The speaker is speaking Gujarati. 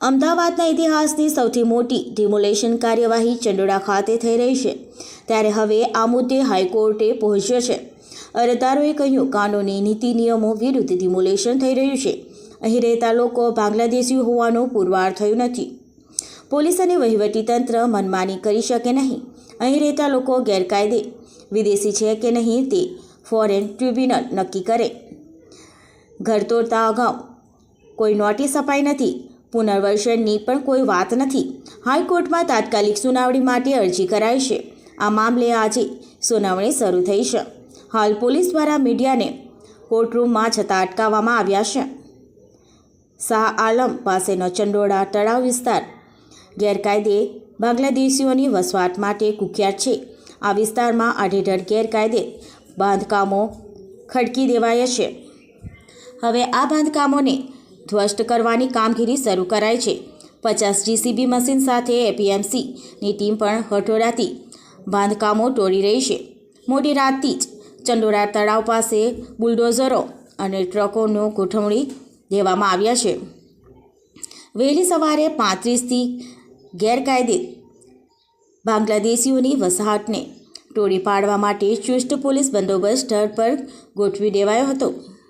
અમદાવાદના ઇતિહાસની સૌથી મોટી ડિમોલેશન કાર્યવાહી ચંડોળા ખાતે થઈ રહી છે. ત્યારે હવે આ મુદ્દે હાઈકોર્ટે પહોંચ્યો છે. અરજદારોએ કહ્યું, કાનૂની નીતિ નિયમો વિરુદ્ધ ડિમોલેશન થઈ રહ્યું છે. અહીં રહેતા લોકો બાંગ્લાદેશી હોવાનું પુરવાર થયું નથી. પોલીસ અને વહીવટીતંત્ર મનમાની કરી શકે નહીં. અહીં રહેતા લોકો ગેરકાયદે. વિદેશી છે કે નહીં તે ફોરેન ટ્રિબ્યુનલ નક્કી કરે. ઘર તોડતા અગાઉ કોઈ નોટિસ અપાઈ નથી. પુનર્વસનની પણ કોઈ વાત નથી. હાઈકોર્ટમાં તાત્કાલિક સુનાવણી માટે અરજી કરાઈ છે. આ મામલે આજે સુનાવણી શરૂ થઈ છે. હાલ પોલીસ દ્વારા મીડિયાને કોર્ટરૂમમાં છતાં અટકાવવામાં આવ્યા છે. શાહ આલમ પાસેનો ચંડોળા તળાવ વિસ્તાર ગેરકાયદે બાંગ્લાદેશીઓની વસવાટ માટે કુખ્યાત છે. આ વિસ્તારમાં આડેધડ ગેરકાયદે બાંધકામો ખડકી દેવાયા છે. હવે આ બાંધકામોને ધ્વસ્ત કરવાની કામગીરી શરૂ કરાઈ છે. પચાસ જીસીબી મશીન સાથે એપીએમસીની ટીમ પણ હઠોડાથી બાંધકામો તોડી રહી છે. મોડી રાતથી જ ચંડોળા તળાવ પાસે બુલડોઝરો અને ટ્રકોનો ગોઠવણી દેવામાં આવ્યા છે. વહેલી સવારે પાંત્રીસથી ગેરકાયદે બાંગ્લાદેશીઓની વસાહતને તોડી પાડવા માટે ચુસ્ત પોલીસ બંદોબસ્ત સ્થળ પર ગોઠવી દેવાયો હતો.